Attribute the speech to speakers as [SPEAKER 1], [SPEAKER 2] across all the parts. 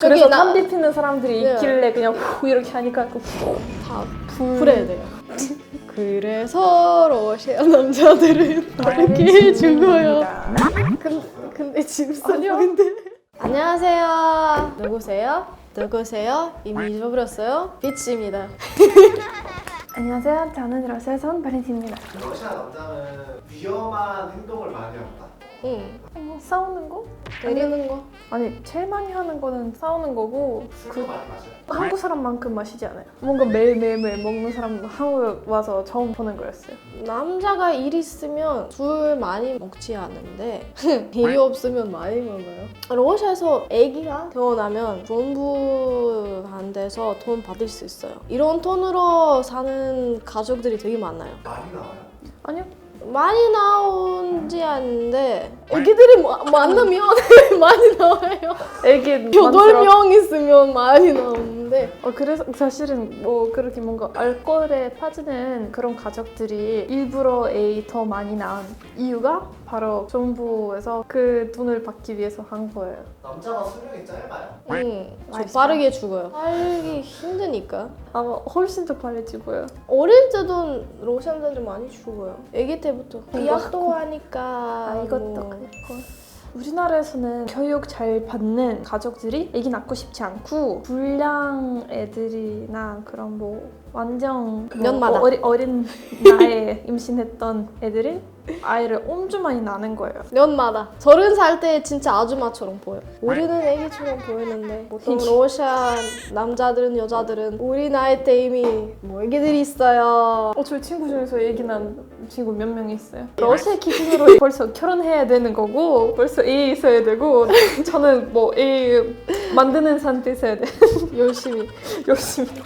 [SPEAKER 1] 그래서
[SPEAKER 2] 나-
[SPEAKER 1] 담배 피는 사람들이
[SPEAKER 2] 네.
[SPEAKER 1] 있길래 그냥 후 이렇게 하니까 그 후.
[SPEAKER 2] 다
[SPEAKER 1] 불.
[SPEAKER 2] 불어야 돼요. 그래서 러시아 남자들은 이렇게 해주고요. 근데, 근데 지금 근데 안녕하세요. 누구세요? 누구세요? 이미 잊어버렸어요? 비치입니다.
[SPEAKER 1] 안녕하세요. 저는 러시아에서 온 바렌틴입니다.
[SPEAKER 3] 러시아 남자는 위험한 행동을 많이 한다.
[SPEAKER 2] 응.
[SPEAKER 1] 어, 싸우는 거?
[SPEAKER 2] 때리는 거.
[SPEAKER 1] 아니 제일 많이 하는 거는 싸우는 거고
[SPEAKER 3] 술도 많이 마셔요.
[SPEAKER 1] 한국 사람만큼 마시지 않아요. 뭔가 매일매일 먹는 사람 한국에 와서 처음 보는 거였어요.
[SPEAKER 2] 남자가 일 있으면 술 많이 먹지 않은데 일이 없으면 많이 먹어요. 러시아에서 아기가 태어나면 정부한테서 돈 받을 수 있어요. 이런 돈으로 사는 가족들이 되게 많아요.
[SPEAKER 3] 많이 나와요.
[SPEAKER 1] 아니요.
[SPEAKER 2] 많이 나오지 않는데 아기들이 마- 만나면 많이 나와요.
[SPEAKER 1] 애기
[SPEAKER 2] 여덟. 명 있으면 많이 나 오는데
[SPEAKER 1] 어, 그래서 사실은 뭐 그렇게 뭔가 알코올에 빠지는 그런 가족들이 일부러 애더 많이 낳은 이유가 바로 정부에서 그 돈을 받기 위해서 한 거예요.
[SPEAKER 3] 남자가 수명이 짧아요.
[SPEAKER 2] 응, 저
[SPEAKER 1] 맛있어.
[SPEAKER 2] 빠르게 죽어요. 살기 힘드니까.
[SPEAKER 1] 아마 훨씬 더 빨리 죽어요.
[SPEAKER 2] 어릴 때도 로션들이 많이 죽어요. 아기 때부터 비약도 하니까.
[SPEAKER 1] 아, 이것도
[SPEAKER 2] 뭐.
[SPEAKER 1] 그렇고. 우리나라에서는 교육 잘 받는 가족들이 애기 낳고 싶지 않고 불량 애들이나 그런 뭐 완전 뭐
[SPEAKER 2] 년마다.
[SPEAKER 1] 어리, 어린 나이에 임신했던 애들이 아이를 엄청 많이 낳는 거예요.
[SPEAKER 2] 년마다 서른 살 때 진짜 아줌마처럼 보여. 우리는 애기처럼 보이는데 보통 러시아 남자들은 여자들은 우리 나이 때 이미 뭐 애기들이 있어요.
[SPEAKER 1] 어, 저희 친구 중에서 얘기 난 친구 몇 명 있어요. 러시아 기준으로 벌써 결혼해야 되는 거고 벌써 애 있어야 되고 저는 뭐 애 만드는 상태 있어야 돼.
[SPEAKER 2] 열심히.
[SPEAKER 1] 열심히
[SPEAKER 2] 그,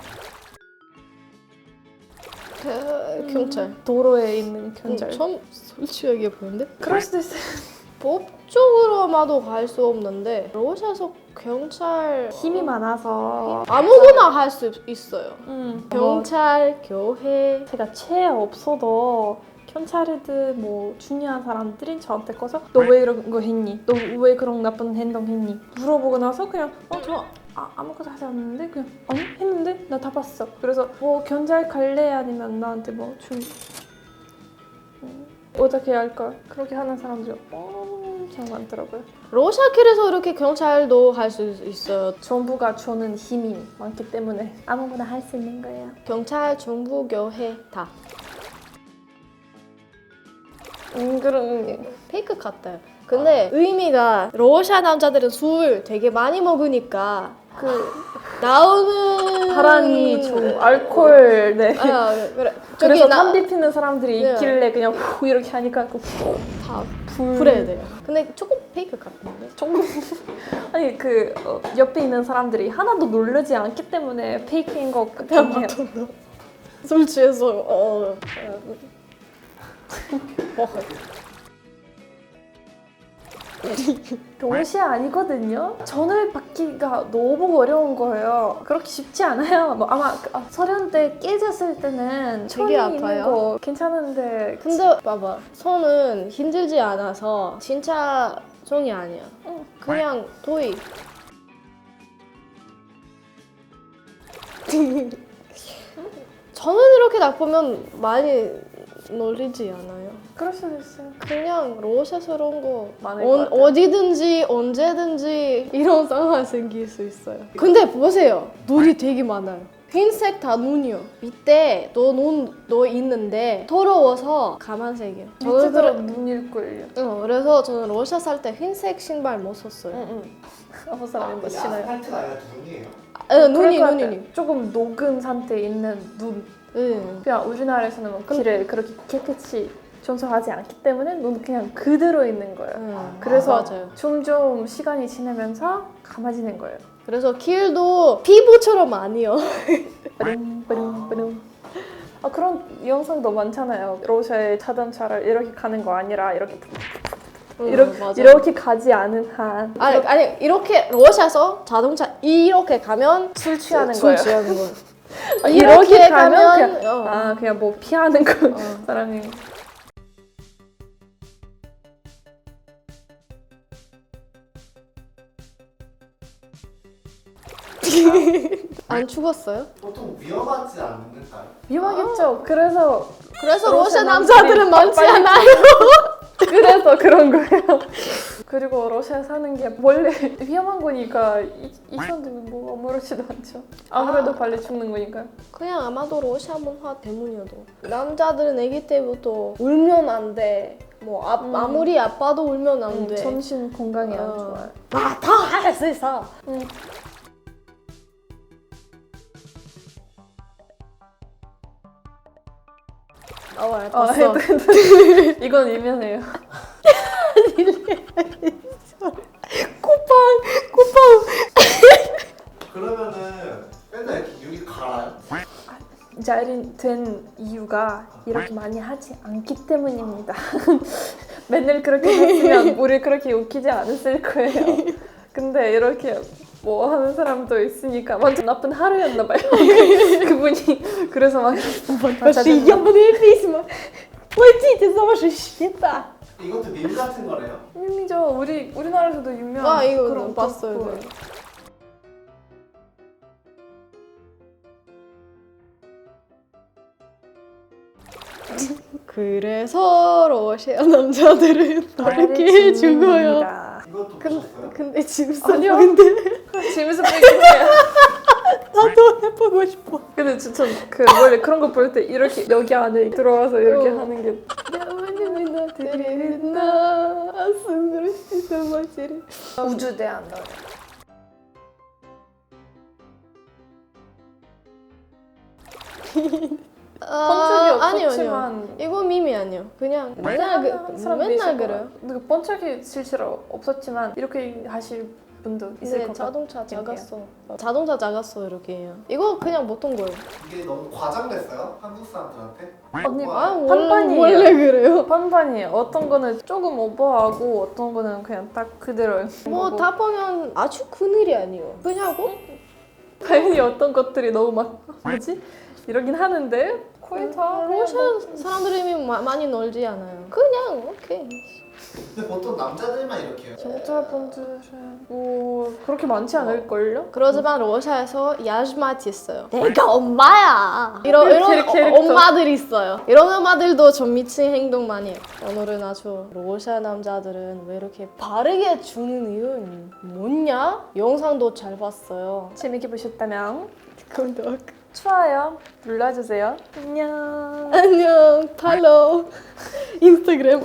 [SPEAKER 2] 경찰.
[SPEAKER 1] 도로에 있는 경찰.
[SPEAKER 2] 좀 솔직하게 보이는데?
[SPEAKER 1] 그럴 수도 있어요.
[SPEAKER 2] 법적으로마도 갈 수 없는데 러시아에서 경찰
[SPEAKER 1] 힘이 많아서
[SPEAKER 2] 아무거나 할 수 있어요.
[SPEAKER 1] 음,
[SPEAKER 2] 경찰, 교회,
[SPEAKER 1] 제가 채 없어도 경찰애들 뭐 중요한 사람들이 저한테 꺼서 너 왜 이런 거 했니? 너 왜 그런 나쁜 행동 했니? 물어보고 나서 그냥 어저 아, 아무것도 하지 않았는데 그냥 아니 했는데 나 다 봤어. 그래서 뭐 경찰 갈래 아니면 나한테 뭐줄 음, 어떻게 할까? 그렇게 하는 사람들 엄청 많더라고요.
[SPEAKER 2] 러시아길에서 이렇게 경찰도 할 수 있어요.
[SPEAKER 1] 정부가 주는 힘이 많기 때문에 아무거나 할 수 있는 거예요.
[SPEAKER 2] 경찰, 정부, 교회 다
[SPEAKER 1] 음 그런
[SPEAKER 2] 페이크 같아요. 근데 의미가 러시아 남자들은 술 되게 많이 먹으니까
[SPEAKER 1] 그
[SPEAKER 2] 나오는
[SPEAKER 1] 바람이 좀 알코올 네.
[SPEAKER 2] 아, 그래. 저기
[SPEAKER 1] 그래서
[SPEAKER 2] 나,
[SPEAKER 1] 담배 피는 사람들이
[SPEAKER 2] 네.
[SPEAKER 1] 있길래 그냥 후 이렇게 하니까 그 후.
[SPEAKER 2] 다
[SPEAKER 1] 불.
[SPEAKER 2] 불어야 돼요. 근데 조금 페이크 같은데.
[SPEAKER 1] 조금 아니 그 어, 옆에 있는 사람들이 하나도 놀라지 않기 때문에 페이크인 것 같긴 해요.
[SPEAKER 2] 술 취해서 어. 어.
[SPEAKER 1] 동시 아니거든요. 전을 받기가 너무 어려운 거예요. 그렇게 쉽지 않아요. 뭐 아마 그, 아, 서련 때 깨졌을 때는
[SPEAKER 2] 되게
[SPEAKER 1] 손이 있는
[SPEAKER 2] 아파요.
[SPEAKER 1] 거 괜찮은데
[SPEAKER 2] 근데 봐봐 손은 힘들지 않아서 진짜 종이 아니야.
[SPEAKER 1] 응.
[SPEAKER 2] 그냥 도이. 저는 이렇게 나쁘면 많이 놀리지 않아요.
[SPEAKER 1] 그럴 수도 있어요.
[SPEAKER 2] 그냥 러시아스러운 거
[SPEAKER 1] 많을 것
[SPEAKER 2] 어,
[SPEAKER 1] 같아요.
[SPEAKER 2] 어디든지 언제든지 이런 상황 생길 수 있어요. 근데 보세요. 눈이 되게 많아요. 흰색 다 눈이요. 밑에 너눈너 있는데 더러워서 까만색이요. 저는
[SPEAKER 1] 밑에도
[SPEAKER 2] 그래,
[SPEAKER 1] 눈일걸요.
[SPEAKER 2] 어, 그래서 저는 러시아 살 때 흰색 신발 못 썼어요.
[SPEAKER 1] 응응. 아무 사람이 못 신어요.
[SPEAKER 3] 아스팔트가 아니라 눈이에요.
[SPEAKER 2] 아, 눈이
[SPEAKER 1] 그럴 것
[SPEAKER 2] 눈이
[SPEAKER 1] 같아요.
[SPEAKER 2] 눈이.
[SPEAKER 1] 조금 녹은 상태에 있는 눈.
[SPEAKER 2] 응.
[SPEAKER 1] 그냥 우리나라에서는 뭐 길을 그렇게 깨끗이 청소하지 않기 때문에 눈 그냥 그대로 있는 거예요.
[SPEAKER 2] 응.
[SPEAKER 1] 그래서
[SPEAKER 2] 아.
[SPEAKER 1] 점점 시간이 지나면서 감아지는 거예요.
[SPEAKER 2] 그래서 길도 피부처럼 아니요.
[SPEAKER 1] 빠릉 빠릉 빠릉. 아 그런 영상도 많잖아요. 러시아의 자동차를 이렇게 가는 거 아니라 이렇게
[SPEAKER 2] 응,
[SPEAKER 1] 이렇게
[SPEAKER 2] 맞아요.
[SPEAKER 1] 이렇게 가지 않은 한
[SPEAKER 2] 아니 아니 이렇게 러시아서 자동차 이렇게 가면
[SPEAKER 1] 술 취하는
[SPEAKER 2] 술
[SPEAKER 1] 거예요.
[SPEAKER 2] 취하는 거예요.
[SPEAKER 1] 아,
[SPEAKER 2] 이렇게
[SPEAKER 1] 이렇게 가면
[SPEAKER 2] 가면,
[SPEAKER 1] 그냥
[SPEAKER 2] 어.
[SPEAKER 1] 아 그냥 뭐 피하는 거
[SPEAKER 2] 어.
[SPEAKER 1] 사람이
[SPEAKER 2] 안 죽었어요?
[SPEAKER 3] 보통 위험하지 않을까요?
[SPEAKER 1] 위험하겠죠. 그래서
[SPEAKER 2] 그래서
[SPEAKER 1] 러시아
[SPEAKER 2] 남자들은 많지 않아요.
[SPEAKER 1] 그래서 그런 거예요. 그리고 러시아 사는 게 원래 위험한 거니까 이, 이 사람들은 뭐 아무렇지도 않죠. 아무래도 빨리 죽는 거니까요.
[SPEAKER 2] 그냥 아마도 러시아 문화 때문이어도 남자들은 아기 때부터 울면 안 돼. 뭐 아,
[SPEAKER 1] 음.
[SPEAKER 2] 아무리 아빠도 울면 안 돼.
[SPEAKER 1] 전신 건강에 안
[SPEAKER 2] 어.
[SPEAKER 1] 좋아요.
[SPEAKER 2] 다할 수 있어.
[SPEAKER 1] 음.
[SPEAKER 2] 어,
[SPEAKER 1] 아,
[SPEAKER 2] 봤어.
[SPEAKER 1] 이건 유명해요.
[SPEAKER 2] 쿠팡, 쿠팡.
[SPEAKER 3] 그러면은 맨날 이렇게 유리 갈아요?
[SPEAKER 1] 잘 된 이유가 이렇게 많이 하지 않기 때문입니다. 맨날 그렇게 했으면 우리 그렇게 웃기지 않았을 거예요. 근데 이렇게 뭐 하는 사람도 있으니까 완전 나쁜 하루였나 봐요. 그분이 그래서 막
[SPEAKER 2] Пошли, ебаные письма. Платите за ваши счета.
[SPEAKER 3] 이것도 밈 같은 거래요?
[SPEAKER 1] 유명이죠. 우리 우리나라에서도 유명한
[SPEAKER 2] 아, 이거
[SPEAKER 1] 그런
[SPEAKER 2] 봤어요.
[SPEAKER 1] 거.
[SPEAKER 2] 네. 그래서 러시아 남자들은 이렇게 죽어요.
[SPEAKER 3] 이것도 보셨어요?
[SPEAKER 2] 근데 재밌어
[SPEAKER 1] 아니요.
[SPEAKER 2] 보인데
[SPEAKER 1] 재밌어 보이네요.
[SPEAKER 2] 나도 해보고 싶어.
[SPEAKER 1] 근데 진짜 그 원래 그런 거 볼 때 이렇게 여기 안에 들어와서 이렇게
[SPEAKER 2] 어.
[SPEAKER 1] 하는 게
[SPEAKER 2] 나 승그릇이 마시리.
[SPEAKER 1] 우주대한 너. 번쩍이
[SPEAKER 2] 아니요,
[SPEAKER 1] 없었지만
[SPEAKER 2] 아니요. 이거 밈이 아니요. 그냥 맨날
[SPEAKER 1] 하는
[SPEAKER 2] 그, 맨날
[SPEAKER 1] 있을
[SPEAKER 2] 그래요.
[SPEAKER 1] 그 번쩍이 실제로 없었지만 이렇게 하실 분도 있을
[SPEAKER 2] 근데
[SPEAKER 1] 것
[SPEAKER 2] 자동차
[SPEAKER 1] 같아요.
[SPEAKER 2] 작았어. 자동차 작았어 이렇게 해요. 이거 그냥 보통 거예요.
[SPEAKER 3] 이게 너무 과장됐어요? 한국 사람들한테?
[SPEAKER 1] 언니
[SPEAKER 3] 와,
[SPEAKER 2] 아 원래. 원래 그래요.
[SPEAKER 1] 반반이에요. 어떤 거는 조금 오버하고 어떤 거는 그냥 딱 그대로.
[SPEAKER 2] 뭐 다 보면 아주 큰일이 아니에요. 그냐고?
[SPEAKER 1] 당연히 어떤 것들이 너무 막 뭐지 이러긴 하는데 거의 다 그냥
[SPEAKER 2] 러시아
[SPEAKER 1] 뭐-
[SPEAKER 2] 사람들이 마- 많이 놀지 않아요. 그냥 오케이.
[SPEAKER 3] 근데 보통 남자들만 이렇게 해요
[SPEAKER 1] 여자분들은 뭐 그렇게 많지 않을걸요?
[SPEAKER 2] 그러지만 러시아에서 야즈마티 있어요. 내가 엄마야. 이런 이런
[SPEAKER 1] 이렇게
[SPEAKER 2] 어-
[SPEAKER 1] 이렇게
[SPEAKER 2] 엄마들 있어요. 이런 엄마들도 좀 미친 행동 많이 해요. 오늘은 아주 러시아 남자들은 왜 이렇게 바르게 주는 이유는 뭐냐? 영상도 잘 봤어요.
[SPEAKER 1] 재밌게 보셨다면
[SPEAKER 2] 구독.
[SPEAKER 1] 좋아요 눌러주세요. 안녕.
[SPEAKER 2] 안녕. 팔로우. 인스타그램.